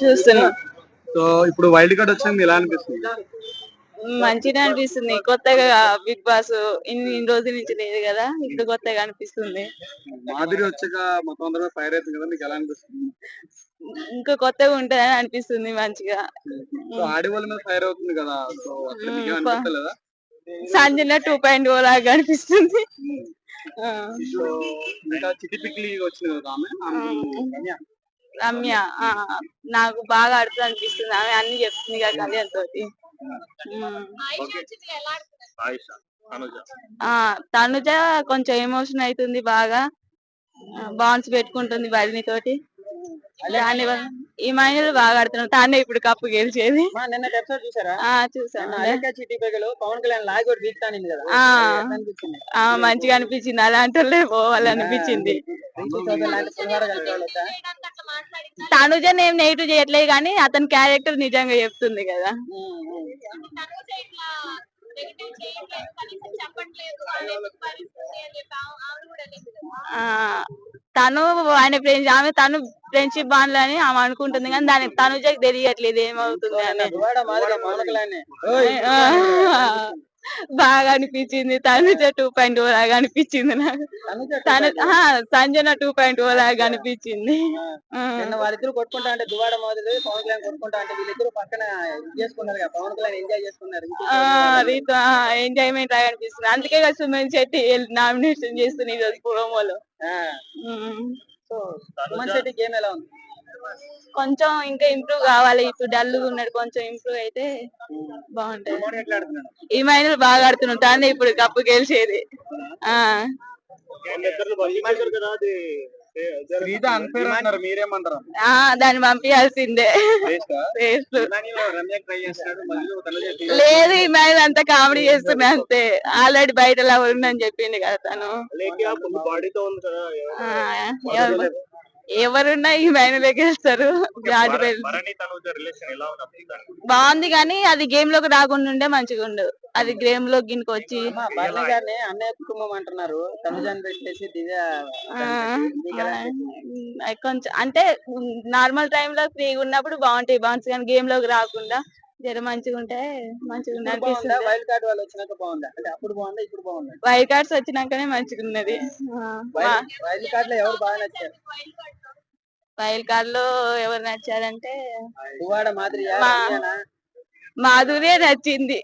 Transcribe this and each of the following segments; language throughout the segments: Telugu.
చూస్తున్నా. సో ఇప్పుడు వైల్డ్ కార్డ్ వచ్చింది ఎలా అనిపిస్తుంది? మంచిగా అనిపిస్తుంది. కొత్తగా బిగ్ బాస్ ఇన్ని ఇన్ని రోజుల నుంచి లేదు కదా ఇప్పుడు కొత్తగా అనిపిస్తుంది. మాధురి వచ్చాక మొత్తం అందరూ ఫైర్ అవుతుంది కదా నీకు ఎలా అనిపిస్తుంది? ఇంకా కొత్తగా ఉంటదని అనిపిస్తుంది మంచిగా. సో ఆడి వాళ్ళ మీద ఫైర్ అవుతుంది కదా సో అనిపిస్తలేదా? సంజన టూ పాయింట్ ఓ లాగా అనిపిస్తుంది. సో ఇంకా చిట్టి పిక్లీ వచ్చింది కదా ఆమె ఆమె రమ్య. ఆ, నాకు బాగా ఆడుతుంది అనిపిస్తుంది ఆమె అన్ని చెప్తుంది కదా కళ్యాణ్ తోటి ఉమ్. ఆయిషా అనుజ ఆ తనుజ కొంచెం ఎమోషన్ అవుతుంది బాగా. బాండ్స్ పెట్టుకుంటుంది బలిని తోటి దాని వల్ల ఈ మైనలు బాగా ఆడుతున్నాడు తానే ఇప్పుడు కప్పు గెలిచేది. నిన్న ఎపిసోడ్ చూసారా? పవన్ కళ్యాణ్ లాగి కూడా కదా మంచిగా అనిపించింది అలాంటి వాళ్ళే పోవాలనిపించింది రీతు చౌదరి లాంటి పులిహార కలిపే వాళ్ళు వద్దా? తనుజ నేను నెగిటివ్ చేయట్లేదు కానీ అతని క్యారెక్టర్ నిజంగా చెప్తుంది కదా. తను ఆయన ఫ్రెండ్స్ ఆమె తను ఫ్రెండ్షిప్ బాండ్ అని ఆమె అనుకుంటుంది కానీ దాని తనుజకి తెలియట్లేదు ఏమవుతుంది అని. బాగా అనిపించింది తనుజ టూ పాయింట్ ఓ లాగా అనిపించింది నాకు. తను సంజన టూ పాయింట్ ఓ లాగా అనిపించింది. వాళ్ళిద్దరు కొట్టుకుంటా అంటే దువాడ మాదిరి పవన్ కళ్యాణ్ కొట్టుకుంటా అంటే వీళ్ళిద్దరు పక్కన చేసుకున్నారు పవన్ కళ్యాణ్ ఎంజాయ్ చేసుకున్నారు. రీతు ఎంజాయ్మెంట్ లాగా అనిపిస్తుంది. అందుకే కదా సుమన్ శెట్టి నామినేషన్ చేస్తుంది ఈరోజు ప్రోమోలో. సో సుమన్ శెట్టి గేమ్ ఎలా ఉంది? కొంచెం ఇంకా ఇంప్రూవ్ కావాలి. ఇప్పుడు డల్ ఉన్నాడు కొంచెం ఇంప్రూవ్ అయితే బాగుంటది. ఈ మైనర్ బాగా ఆడుతున్నాడు. తానే ఇప్పుడు కప్పు గెలిచేది. ఆ. శ్రీజ అన్ఫేర్ అంటున్నారు. మీరేమంటారు? ఆ దాన్ని పంపించాల్సిందే లేదు ఈ మైనర్ అంతా కామెడీ చేస్తున్నా అంతే. ఆల్రెడీ బయట ఉందని చెప్పింది కదా తను. ఎవరున్నా ఈ దాని గురించి? బాగుంది కానీ అది గేమ్లోకి రాకుండా ఉండే మంచిగా ఉండు. అది గేమ్లో గినికి వచ్చి అన్నయ్య కుటుంబం అంటున్నారు. కొంచెం అంటే నార్మల్ టైమ్లో ఫ్రీగా ఉన్నప్పుడు బాగుంటాయి బాగుంటుంది కానీ గేమ్లోకి రాకుండా. జర మంచిగా ఉంటే మంచిగా అనిపిస్తుంది వైల్డ్ కార్డ్ వాళ్ళు వచ్చినాక బాగుందా? అంటే అప్పుడు బాగుందా? ఇప్పుడు బాగుందా? వైల్డ్ కార్డ్స్ వచ్చినాకనే మంచిగా ఉన్నది వైల్డ్ కార్డ్లో ఎవరు బాగా నచ్చారు? వైల్డ్ కార్డ్లో ఎవరు నచ్చారంటే దువాడ మాదిరియా మా- రమ్యనా? మాధుర్యే నచ్చింది.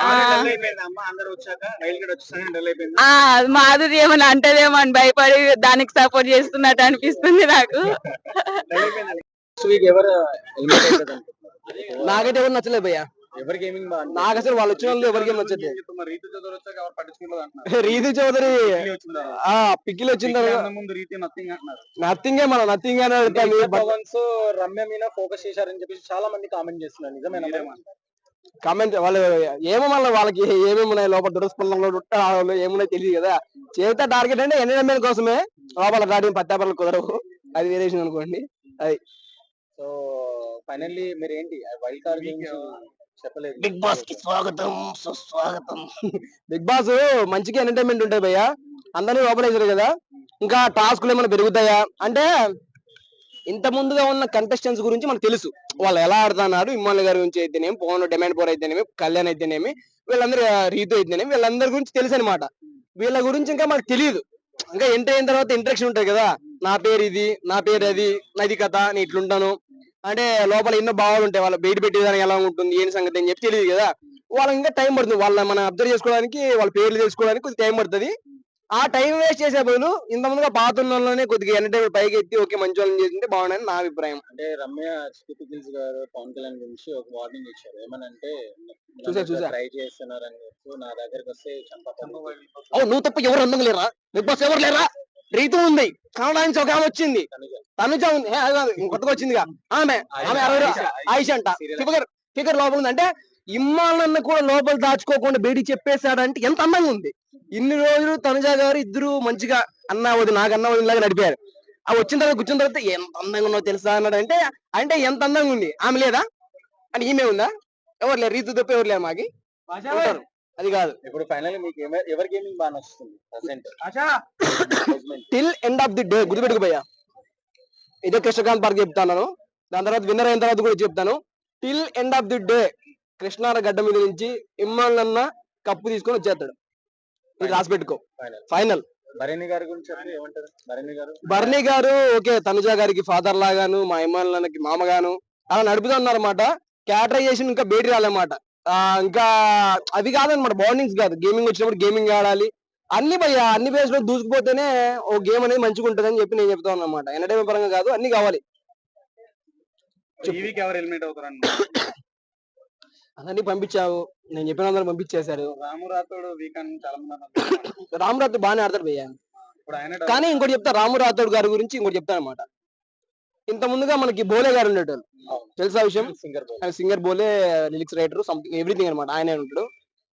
ఆ. డల్ అయిపోయింది అమ్మ. అందరూ వచ్చాక రైలు గడ వచ్చేసరికి డల్ అయిపోయింది. ఆ మాధురి ఏమని అంటదేమో అని భయపడి దానికి సపోర్ట్ చేస్తున్నట్టు అనిపిస్తుంది నాకు. ఎవరు? నాకైతే ఎవరు నచ్చలేదు భయ్య. ఎవరు గేమింగ్ బాగుంది నాకు అసలు వాళ్ళు వచ్చిన వాళ్ళు ఎవరికి నచ్చదు. రీతు చౌదరి. ఆ పిక్కిలు వచ్చిన రీతి నథింగ్ మన నథింగ్ రమ్య మీద ఫోకస్ చేశారని చెప్పేసి చాలా మంది కామెంట్ చేస్తున్నారు. నిజమేనా? కామెంట్ వాళ్ళు ఏమో మళ్ళీ వాళ్ళకి ఏమేమి ఉన్నాయి? లోపల దురస్పందంలో ఏమున్నాయి తెలియదు కదా. చేత టార్గెట్ అంటే ఎంటర్టైన్మెంట్ కోసమే? లోపల గాడి పత్తాపరలు కుదరవు. అది వేరే విషయం అనుకోండి సో ఫైనల్లీ మీరు ఏంటి వైల్డ్ కార్డ్ చెప్పలేదు. బిగ్ బాస్కి స్వాగతం. సుస్వాగతం. బిగ్ బాస్ మంచిగా ఎంటర్టైన్మెంట్ ఉంటాయి భయ్య. అందరినీ లోపలేసారు కదా. ఇంకా టాస్క్లు ఏమైనా పెరుగుతాయా? అంటే ఇంత ముందుగా ఉన్న కంటెస్టెంట్స్ గురించి మనకు తెలుసు. వాళ్ళు ఎలా ఆడుతున్నారు? ఇమ్మాన్ గారి గురించి అయితేనేమి పవన్ డిమాండ్ పోర్ అయితేనేమి కళ్యాణ్ అయితేనేమి వీళ్ళందరూ రీతు అయితేనేమి వీళ్ళందరి గురించి తెలుసు అనమాట వీళ్ళ గురించి ఇంకా మనకు తెలియదు ఇంకా ఎంటర్ అయిన తర్వాత ఇంట్రెక్షన్ ఉంటుంది కదా. నా పేరు ఇది నా పేరు అది నాది కథ నేను ఇట్లుంటాను. అంటే లోపల ఎన్నో భావాలు ఉంటాయి. వాళ్ళ బయట పెట్టేదానికి ఎలా ఉంటుంది ఏంటి సంగతి అని చెప్పి తెలియదు కదా. వాళ్ళకి ఇంకా టైం పడుతుంది. వాళ్ళ మనం అబ్జర్వ్ చేసుకోవడానికి వాళ్ళ పేర్లు తెలుసుకోవడానికి కొద్దిగా టైం పడుతుంది. ఆ టైం వేస్ట్ చేసే బదులు ఇంత ముందుగా పాత ఉన్న వాళ్ళనే కొద్దిగా ఎంటర్టైన్మెంట్ పైకి ఎత్తి ఓకే మంచి వాళ్ళని చేస్తుంటే బాగుండని నా అభిప్రాయం. అంటే రమ్య చిటిపిల్స్ గారు పవన్ కళ్యాణ్ గురించి ఒక వార్నింగ్ ఇచ్చారు. ఏమనంటే చూసా, చూసా. ట్రై చేస్తున్నారని చెప్పి నా దగ్గరకు వస్తే చంప ఓ నువ్వు తప్ప ఎవరు అందం లేరా బిగ్ బాస్ ఎవరు లేరా? రీతు ఉంది. కన్నడ నుంచి ఒక ఆమె వచ్చింది. తనుజ ఉంది. కొత్తగా వచ్చిందిగా. ఆమె ఆమె అరవై ఆయిష అంట. ఫిగర్ ఫిగర్ లోపల ఉంది అంటే ఇమ్మాలన్న కూడా లోపల దాచుకోకుండా బయటికి చెప్పేశాడంటే ఎంత అందంగా ఉంది. ఇన్ని రోజులు తనుజ గారు ఇద్దరు మంచిగా అన్న వది నాకు అన్న వదిన లాగా నడిపారు. ఆ వచ్చిన తర్వాత కూర్చున్న తర్వాత ఎంత అందంగా ఉన్నావు తెలుసా అన్నాడు అంటే అంటే ఎంత అందంగా ఉంది. ఆమె లేదా? అంటే ఈమె ఉందా? ఎవరు లేరు? రీతు తప్ప ఎవరు లేరు మాకి. అది కాదు. ఇప్పుడు ఫైనల్ మీకు ఎవ- ఎవరి గేమింగ్ బాగా నచ్చుతుంది? Till end of the day గుర్తుపెట్టుకు పోయా ఇదే కృష్ణకాంత్ పార్క్ చెప్తాను దాని తర్వాత విన్నర్ అయిన తర్వాత కూడా చెప్తాను. Till end of the day కృష్ణాల గడ్డ మీద నుంచి ఇమ్మాన్ అన్న కప్పు తీసుకొని వచ్చేస్తాడు. ఇది రాసి పెట్టుకో. ఫైనల్ భరణి గారి గురించి చెప్పి ఏమంటారు? భరణి గారు? బర్నీ గారు ఓకే తనుజ గారికి ఫాదర్ లాగాను మా ఇమ్మాన్లకి మామగాను అలా నడుపుతూ ఉన్నారన్నమాట క్యాటరైజేషన్ ఇంకా బయటికి రాలన్నమాట ఇంకా అవి కాదన్నమాట బాండింగ్స్ కాదు. గేమింగ్ వచ్చినప్పుడు గేమింగ్ ఆడాలి. అన్ని భయ్య అన్ని బేస్లో దూసుకుపోతేనే ఓ గేమ్ అనేది మంచిగా ఉంటుంది అని చెప్పి నేను చెప్తా అన్నమాట. ఎంటర్టైన్మెంట్ పరంగా కాదు అన్ని కావాలి. చెప్పు. ఈ వీక్ ఎవరు ఎలిమినేట్ అవుతారని అందరినీ పంపించావు నేను చెప్పిన అందరూ పంపించేశారు. రాము రాథోడ్ వీక్ అని చాలా మంది బాగానే ఆడతాడు భయ్య. కానీ ఇంకోటి చెప్తా రాము రాథోడ్ గారి గురించి ఇంకోటి చెప్తాను అనమాట ఇంత ముందుగా మనకి బోలే గారు ఉండేటోళ్ళు. తెలుసా విషయం? సింగర్ బోలే. లిరిక్స్ రైటర్ సంథింగ్ ఎవ్రీథింగ్ అనమాట ఆయన ఉంటాడు.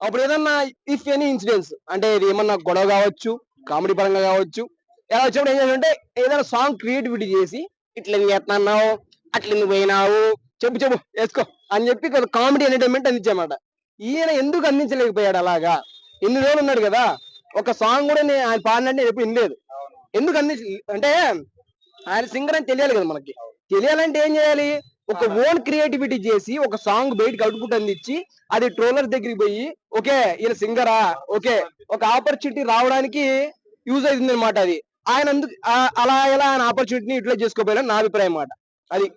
అప్పుడు ఏదన్నా ఇఫ్ ఎనీ ఇన్సిడెంట్స్ అంటే ఇది ఏమన్నా గొడవ కావచ్చు కామెడీ పరంగా కావచ్చు ఎలా వచ్చినప్పుడు ఏం చేయాలంటే ఏదైనా సాంగ్ క్రియేటివిటీ చేసి ఇట్లా ఎందుకు చేస్తున్నావు అట్లా ఎందుకు పోయినావు చెప్పు చెప్పు వేసుకో అని చెప్పి కామెడీ ఎంటర్టైన్మెంట్ అందించామాట. ఈయన ఎందుకు అందించలేకపోయాడు అలాగా? ఎన్ని రోజులు ఉన్నాడు కదా ఒక సాంగ్ కూడా నేను ఆయన పాడినట్టు నేను ఎప్పుడు వినలేదు. ఎందుకు అందించ అంటే ఆయన సింగర్ అని తెలియాలి కదా మనకి. తెలియాలంటే ఏం చేయాలి? ఒక ఓన్ క్రియేటివిటీ చేసి ఒక సాంగ్ బయటకి అవుట్పుట్ అందించి అది ట్రోలర్ దగ్గరికి పోయి ఓకే ఈయన సింగరా ఓకే ఒక ఆపర్చునిటీ రావడానికి యూజ్ అవుతుంది అనమాట అది. ఆయన అందుకు అలా ఎలా ఆయన ఆపర్చునిటీని యూటిలైజ్ చేసుకోపోయాలని నా అభిప్రాయం అన్నమాట. అది.